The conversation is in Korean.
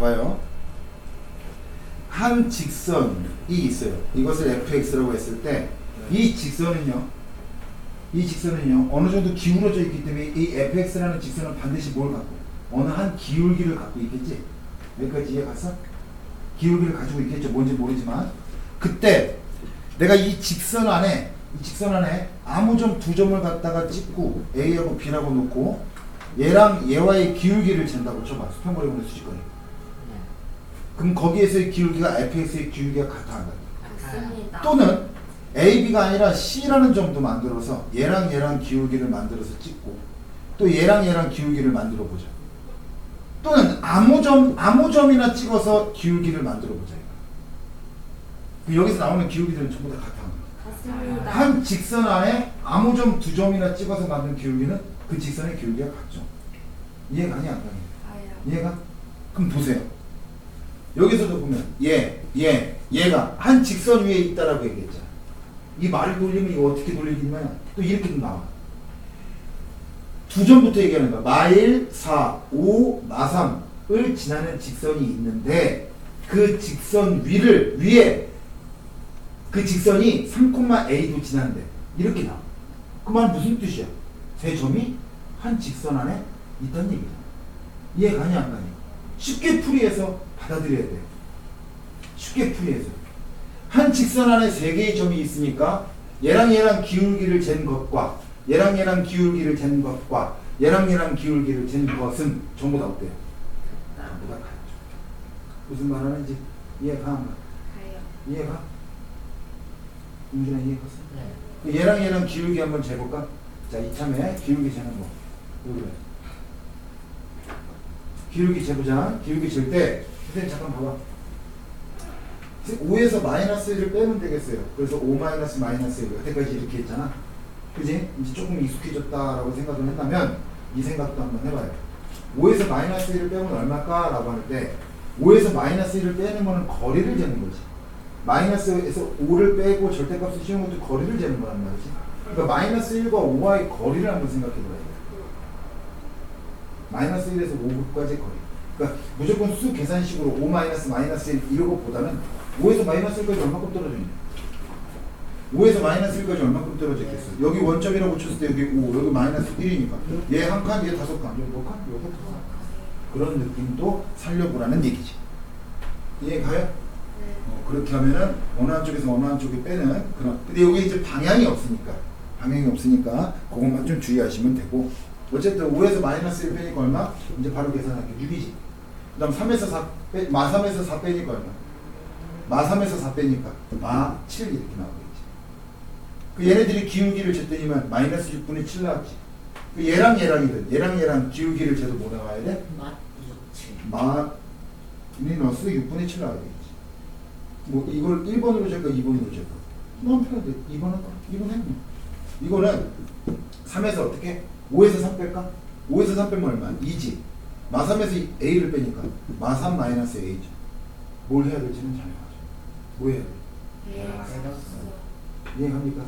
봐봐요. 한 직선이 있어요. 이것을 fx라고 했을 때 이 직선은요. 이 직선은요. 어느 정도 기울어져 있기 때문에 이 fx라는 직선은 반드시 뭘 갖고 어느 한 기울기를 갖고 있겠지. 여기까지 이해 갔어? 기울기를 가지고 있겠죠. 뭔지 모르지만 그때 내가 이 직선 안에 이 직선 안에 아무 점 두 점을 갖다가 찍고 A하고 B라고 놓고 얘랑 얘와의 기울기를 잰다고 쳐봐. 수평거리 분의 수직거리. 그럼 거기에서의 기울기가 fx의 기울기가 같아 안 같아? 맞습니다. 또는 A, B가 아니라 C라는 점도 만들어서 얘랑 얘랑 기울기를 만들어서 찍고 또 얘랑 얘랑 기울기를 만들어 보자. 또는 아무 점 아무 점이나 찍어서 기울기를 만들어 보자. 그럼 여기서 나오는 기울기들은 전부 다 같아. 맞습니다. 한 직선 안에 아무 점 두 점이나 찍어서 만든 기울기는 그 직선의 기울기가 같죠. 이해가 안 가니? 가요. 얘가 그럼 보세요. 여기서도 보면 얘, 얘, 얘가 한 직선 위에 있다라고 얘기했잖아. 이 말을 돌리면 이거 어떻게 돌리냐면 또 이렇게도 나와. 두 점부터 얘기하는 거야. 마일 4, 5, 마3을 지나는 직선이 있는데 그 직선 위를 위에 그 직선이 3,a도 지나는데 이렇게 나와. 그 말은 무슨 뜻이야? 세 점이 한 직선 안에 있다는 얘기잖아. 이해 가냐 안 가냐? 쉽게 풀이해서 받아들여야 돼. 쉽게 풀이해서. 한 직선 안에 세 개의 점이 있으니까 얘랑 얘랑 기울기를 잰 것과 얘랑 얘랑 기울기를 잰 것과 얘랑 얘랑 기울기를 잰 것은 전부 다 어때요? 전부 다 같죠. 무슨 말 하는지 이해가 안 가? 가요. 이해가? 윤준아 이해 갔어? 네. 그 얘랑 얘랑 기울기 한번 재볼까? 자 이참에 기울기 재는 거. 왜 그래? 기울기 재보자. 기울기 잴 때, 선생님 잠깐 봐봐. 5에서 마이너스 1을 빼면 되겠어요. 그래서 5 마이너스 마이너스 1. 여태까지 이렇게 했잖아. 그지? 이제 조금 익숙해졌다라고 생각을 한다면 이 생각도 한번 해봐요. 5에서 마이너스 1을 빼면 얼마일까 라고 할 때 5에서 마이너스 1을 빼는 거는 거리를 재는 거지. 마이너스에서 5를 빼고 절대값을 씌운 것도 거리를 재는 거란 말이지. 그러니까 마이너스 1과 5와의 거리를 한번 생각해 봐야 돼. 마이너스 1에서 5까지 거리. 그러니까 무조건 수 계산식으로 5 마이너스 마이너스 1 이러고 보다는 5에서 마이너스 1까지 얼마큼 떨어져 있냐? 5에서 마이너스 1까지 얼마큼 떨어져 있겠어? 여기 원점이라고 쳤을 때 여기 5, 여기 마이너스 1이니까 얘 한 칸, 얘 다섯 칸, 여기 몇 칸? 여기 두 칸. 그런 느낌도 살려보라는 얘기지. 이해 가요? 네. 어, 그렇게 하면은 어느 한쪽에서 어느 한쪽에 빼는 그런 근데 여기 이제 방향이 없으니까 방향이 없으니까 그것만 좀 주의하시면 되고 어쨌든 5에서 마이너스 1 빼니까 얼마? 이제 바로 계산할게 6이지 그 다음 3에서 4 빼, 마 3에서 4 빼니까 얼마? 마 3에서 4 빼니까 마 7 이렇게 나오겠지 그 얘네들이 기울기를 쟀더니만 마이너스 6분의 7 나왔지 그 얘랑 얘랑이든 얘랑 얘랑 기울기를 재도 뭐 나와야 돼? 마 마이너스 6분의 7 나와야 되겠지. 뭐 이걸 1번으로 재까 2번으로 재까? 마음 편한데 2번 할까? 2번 해. 이거는 3에서 어떻게? 5에서 3 뺄까? 5에서 3 빼면 얼마? 2지. 마 3에서 A를 빼니까 마3 마이너스 A죠. 뭘 해야 될지는 잘 봐줘. 뭐 해야 돼? 네. 이해갑니까?